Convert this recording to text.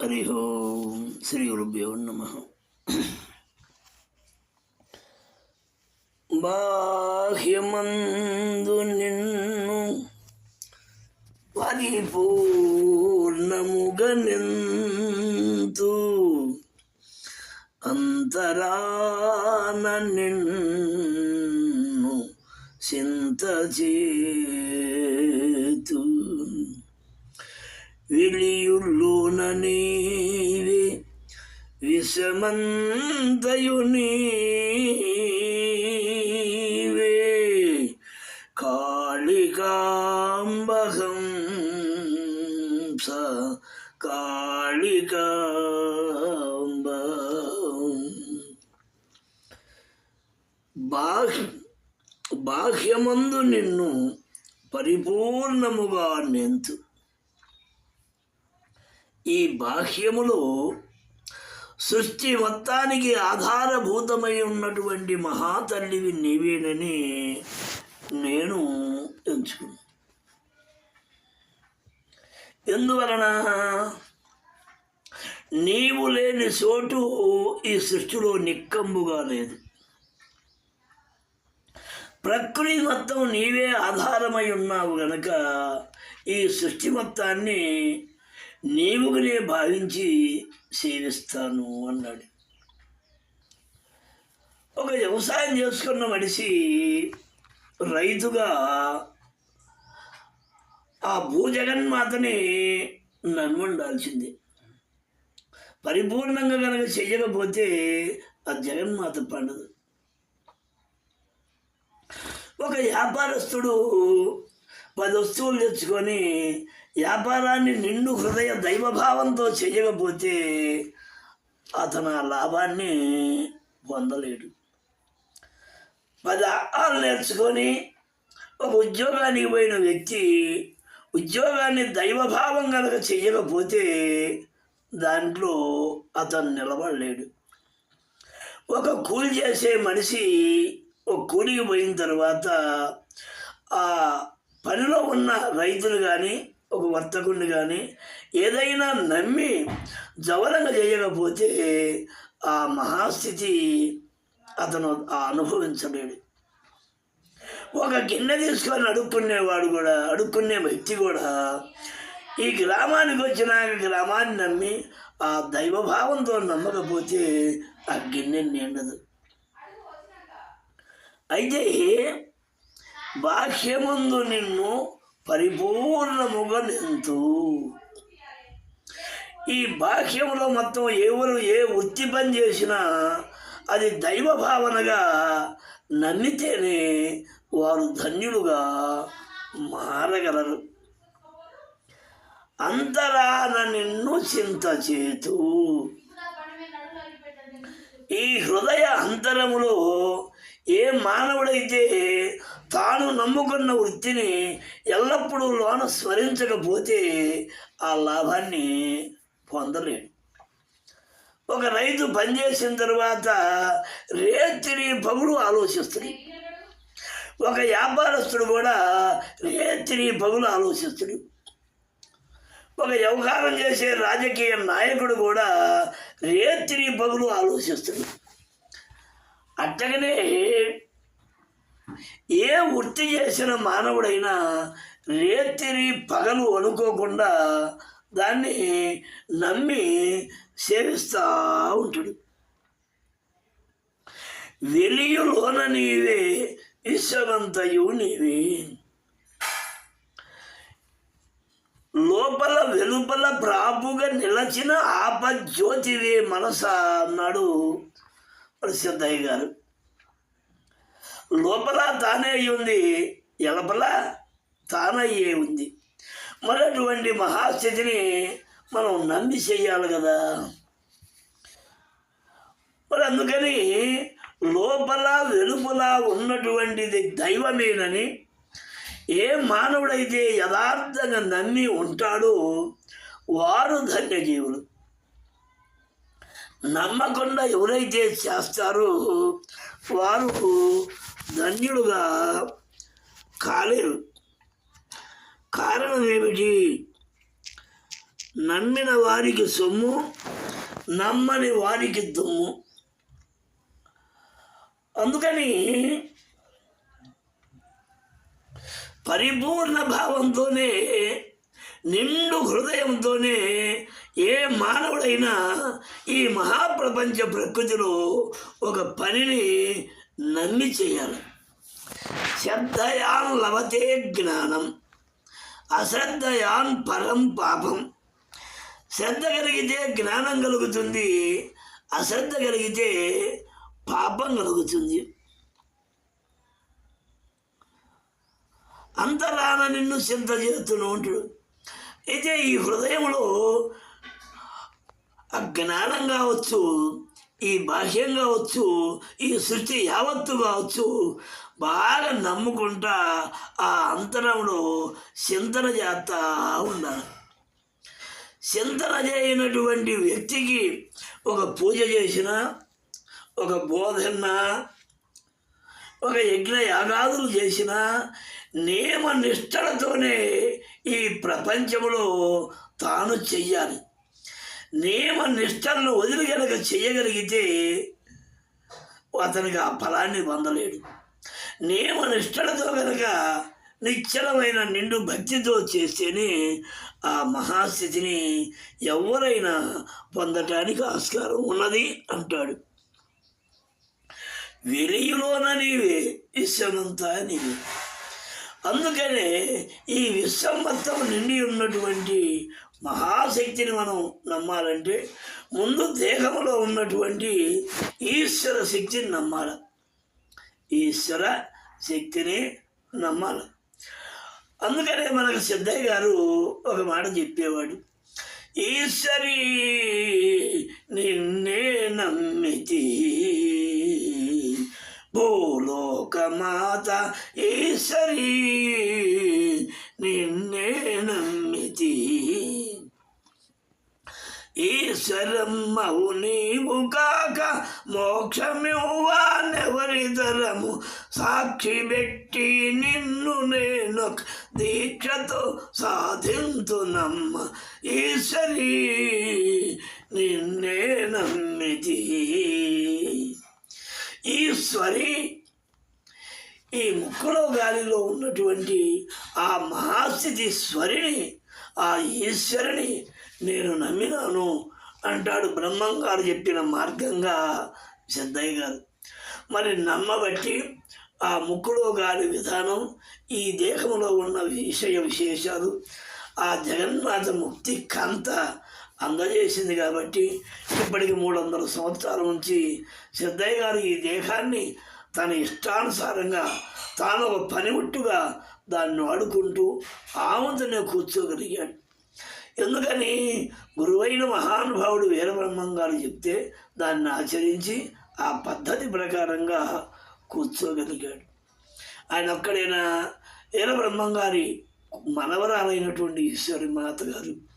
హరి ఓం శ్రీ గురుభ్యో నమ బాహ్యమందు నిన్ను పరిపూర్ణముగ పరిపూర్ణముగనింతు అంతరాన నిన్ను చింత చింతచేతు విలియుల్లోన నీవే విషమంతయు నీవే. కాళికాంబహం. స కాళికాంబ బాహ్య బాహ్యమందు నిన్ను పరిపూర్ణముగా నెంతు ఈ బాహ్యములో సృష్టి మొత్తానికి ఆధారభూతమై ఉన్నటువంటి మహాతల్లివి నీవేనని నేను ఎంచుకున్నాను ఎందువలన? నీవు లేని చోటు ఈ సృష్టిలో నిక్కంబుగా లేదు. ప్రకృతి మొత్తం నీవే ఆధారమై ఉన్నావు గనక ఈ సృష్టి మొత్తాన్ని నీవుగానే భావించి సేవిస్తాను అన్నాడు. ఒక వ్యవసాయం చేసుకున్న మనిషి రైతుగా ఆ భూజగన్మాతని నన్నుండాల్సిందే పరిపూర్ణంగా కనుక చెయ్యకపోతే ఆ జగన్మాత పండదు. ఒక వ్యాపారస్తుడు పది వస్తువులు తెచ్చుకొని వ్యాపారాన్ని నిండు హృదయ దైవభావంతో చేయకపోతే అతను ఆ లాభాన్ని పొందలేడు. పది ఆహాలు నేర్చుకొని ఒక ఉద్యోగానికి పోయిన వ్యక్తి ఉద్యోగాన్ని దైవభావం కనుక చేయకపోతే దాంట్లో అతను నిలబడలేడు. ఒక కూలి చేసే మనిషి ఒక కూలికి పోయిన తర్వాత ఆ పనిలో ఉన్న రైతులు కానీ ఒక వర్తకుడిని కానీ ఏదైనా నమ్మి జవరంగా చేయకపోతే ఆ మహాస్థితి అతను అనుభవించలేడు. ఒక గిన్నె తీసుకొని అడుక్కునేవాడు కూడా అడుక్కునే వ్యక్తి కూడా ఈ గ్రామానికి వచ్చినాక గ్రామాన్ని నమ్మి ఆ దైవభావంతో నమ్మకపోతే ఆ గిన్నె నిండదు. అయితే బాహ్యముందు నిన్ను పరిపూర్ణముగా నింతు. ఈ బాహ్యంలో మొత్తం ఎవరు ఏ వృత్తి పని చేసినా అది దైవ భావనగా నమ్మితేనే వారు ధన్యులుగా మారగలరు. అంతరాన నిన్ను చింత చేతు. ఈ హృదయ అంతరములో ఏ మానవుడైతే తాను నమ్ముకున్న వృత్తిని ఎల్లప్పుడూ లోన స్మరించకపోతే ఆ లాభాన్ని పొందలేడు. ఒక రైతు పనిచేసిన తర్వాత రేతిని పగులు ఆలోచిస్తుంది. ఒక వ్యాపారస్తుడు కూడా రేతిని పగులు ఆలోచిస్తుడు ఒక వ్యవహారం చేసే రాజకీయ నాయకుడు కూడా రేతిని పగులు ఆలోచిస్తుడు అట్టగనే ఏ వృత్తి చేసిన మానవుడైనా రేతిరి పగలు అనుకోకుండా దాన్ని నమ్మి సేవిస్తూ ఉంటాడు. వెలియులోన నీవే విశ్వమంతయు నీవే. లోపల వెలుపల ప్రాపుగా నిలచిన ఆపజ్యోతివే మనస అన్నాడు ప్రసిద్ధయ్య గారు. లోపల తానే ఉంది. ఎలపల తానయ్యే ఉంది. మరి అటువంటి మహాస్థితిని మనం నమ్మి చెయ్యాలి కదా. మరి అందుకని లోపల వెలుపల ఉన్నటువంటిది దైవమేనని ఏ మానవుడైతే యథార్థంగా నమ్మి ఉంటాడో వారు ధన్యజీవులు. నమ్మకుండా ఎవరైతే చేస్తారో వారు ధన్యులుగా కాలేరు. కారణం ఏమిటి? నమ్మిన వారికి సొమ్ము నమ్మని వారికి దుమ్ము. అందుకని పరిపూర్ణ భావంతోనే నిండు హృదయంతోనే ఏ మానవుడైనా ఈ మహాప్రపంచ ప్రకృతిలో ఒక పనిని నమ్మి చేయాలి. శ్రద్ధయాన్ లభతే జ్ఞానం అశ్రద్ధయాన్ పరం పాపం. శ్రద్ధ కలిగితే జ్ఞానం కలుగుతుంది అశ్రద్ధ కలిగితే పాపం కలుగుతుంది. అంతరాన నిన్ను చింత చేస్తూనే ఉంటాడు అయితే ఈ హృదయంలో ఆ జ్ఞానం కావచ్చు ఈ బాహ్యం కావచ్చు ఈ సృష్టి యావత్తు కావచ్చు బాగా నమ్ముకుంటా ఆ అంతరంలో చింతన చేస్తా ఉన్నాను చింతన చేయనటువంటి వ్యక్తికి ఒక పూజ చేసిన ఒక బోధన ఒక యజ్ఞ యాగాదులు చేసిన నియమ నిష్టలతోనే ఈ ప్రపంచంలో తాను చెయ్యాలి. నియమ నిష్టలను వదిలి కనుక చేయగలిగితే అతనికి ఆ ఫలాన్ని పొందలేడు. నియమ నిష్టలతో కనుక నిశ్చలమైన నిండు భక్తితో చేస్తేనే ఆ మహాస్థితిని ఎవరైనా పొందటానికి ఆస్కారం ఉన్నది అంటాడు. వెలియులోన నీవే విశ్వమంతా నీవే. అందుకనే ఈ విశ్వం మొత్తం నిండి ఉన్నటువంటి మహాశక్తిని మనం నమ్మాలంటే ముందు దేహంలో ఉన్నటువంటి ఈశ్వర శక్తిని నమ్మాలి. ఈశ్వర శక్తిని నమ్మాలి. అందుకనే మనకు సిద్ధయ్య గారు ఒక మాట చెప్పేవాడు. ఈశ్వరి నిన్నే నమ్మితి భూలోకమాత. ఈశ్వరి ఈశ్వరమ్మవు నీవు కాక మోక్షమివ్వానెవరితరము సాక్షి పెట్టి నిన్ను నేను దీక్షతో సాధింతునమ్మ. ఈశ్వరి నిన్నే నమ్మితి. ఈశ్వరి ఈ ముక్కులో గాలిలో ఉన్నటువంటి ఆ మహాస్థితి స్వరిని ఆ ఈశ్వరిని నేను నమ్మినాను. అంటాడు బ్రహ్మం గారు చెప్పిన మార్గంగా సిద్ధయ్య గారు. మరి నమ్మబట్టి ఆ ముక్కులో గాలి విధానం ఈ దేహంలో ఉన్న విషయ విశేషాలు ఆ జగన్మాత ముక్తి కంత అందజేసింది కాబట్టి ఇప్పటికి మూడు వందల సంవత్సరాల నుంచి సిద్ధయ్య గారు ఈ దేహాన్ని తన ఇష్టానుసారంగా తాను ఒక పనిముట్టుగా దాన్ని వాడుకుంటూ ఆవంతనే కూర్చోగలిగాడు. ఎందుకని? గురువైన మహానుభావుడు వీరబ్రహ్మం గారు చెప్తే దాన్ని ఆచరించి ఆ పద్ధతి ప్రకారంగా కూర్చోగలిగాడు. ఆయన ఒక్కడైనా వీరబ్రహ్మం గారి మనవరాలైనటువంటి ఈశ్వరి మాత గారు